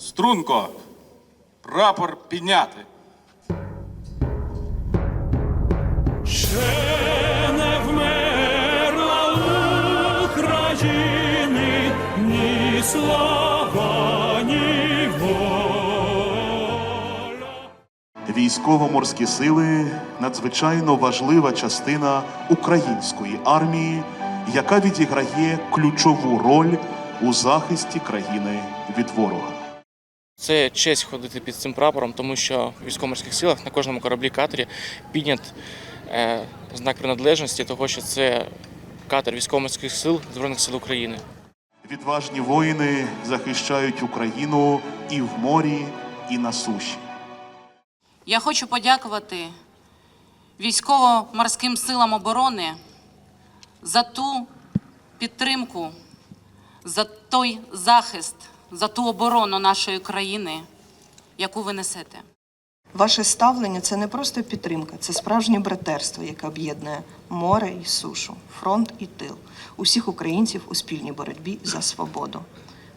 Струнко, прапор підняти. Ще не вмерла України ні слава, ні воля. Військово-морські сили надзвичайно важлива частина української армії, яка відіграє ключову роль у захисті країни від ворога. Це честь ходити під цим прапором, тому що в військово-морських силах на кожному кораблі катері піднят е, знак приналежності, того що це катер військово-морських сил Збройних сил України. Відважні воїни захищають Україну і в морі, і на суші. Я хочу подякувати військово-морським силам оборони за ту підтримку, за той захист, за ту оборону нашої країни, яку ви несете. Ваше ставлення це не просто підтримка, це справжнє братерство, яке об'єднує море і сушу, фронт і тил, усіх українців у спільній боротьбі за свободу.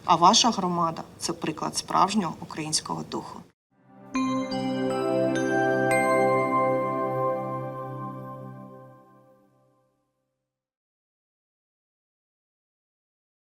А ваша громада це приклад справжнього українського духу.